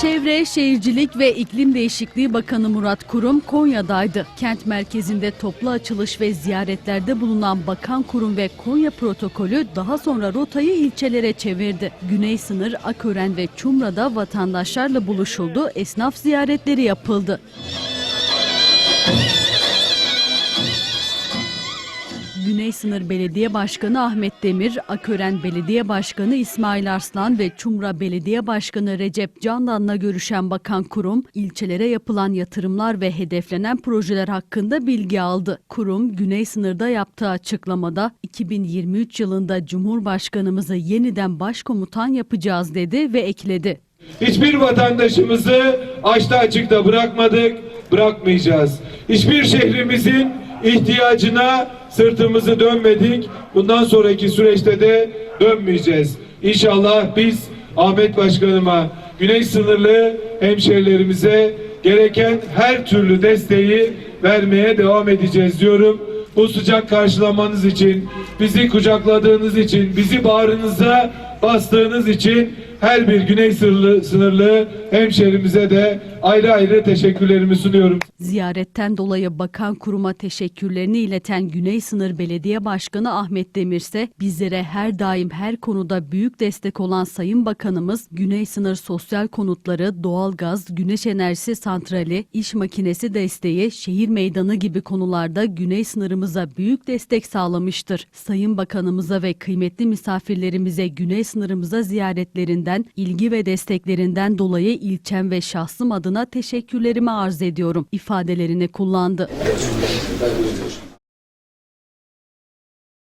Çevre, Şehircilik ve İklim Değişikliği Bakanı Murat Kurum Konya'daydı. Kent merkezinde toplu açılış ve ziyaretlerde bulunan Bakan Kurum ve Konya protokolü daha sonra rotayı ilçelere çevirdi. Güney sınır Akören ve Çumra'da vatandaşlarla buluşuldu, esnaf ziyaretleri yapıldı. Güney Sınır Belediye Başkanı Ahmet Demir, Akören Belediye Başkanı İsmail Arslan ve Çumra Belediye Başkanı Recep Candan'la görüşen Bakan Kurum, ilçelere yapılan yatırımlar ve hedeflenen projeler hakkında bilgi aldı. Kurum, Güney Sınır'da yaptığı açıklamada 2023 yılında Cumhurbaşkanımızı yeniden başkomutan yapacağız dedi ve ekledi. Hiçbir vatandaşımızı açta açıkta bırakmadık, bırakmayacağız. Hiçbir şehrimizin ihtiyacına sırtımızı dönmedik. Bundan sonraki süreçte de dönmeyeceğiz. İnşallah biz Ahmet Başkanıma, Güney sınırlı hemşehrilerimize gereken her türlü desteği vermeye devam edeceğiz diyorum. Bu sıcak karşılamanız için, bizi kucakladığınız için, bizi bağrınıza bastığınız için her bir güney sınırlı, sınırlı hemşerimize de ayrı ayrı teşekkürlerimi sunuyorum. Ziyaretten dolayı bakan kuruma teşekkürlerini ileten Güney Sınır Belediye Başkanı Ahmet Demir ise bizlere her daim her konuda büyük destek olan Sayın Bakanımız Güney Sınır sosyal konutları, doğalgaz, güneş enerjisi santrali, iş makinesi desteği, şehir meydanı gibi konularda Güney sınırımıza büyük destek sağlamıştır. Sayın Bakanımıza ve kıymetli misafirlerimize Güney sınırımıza ziyaretlerinden, ilgi ve desteklerinden dolayı ilçem ve şahsım adına teşekkürlerimi arz ediyorum ifadelerini kullandı.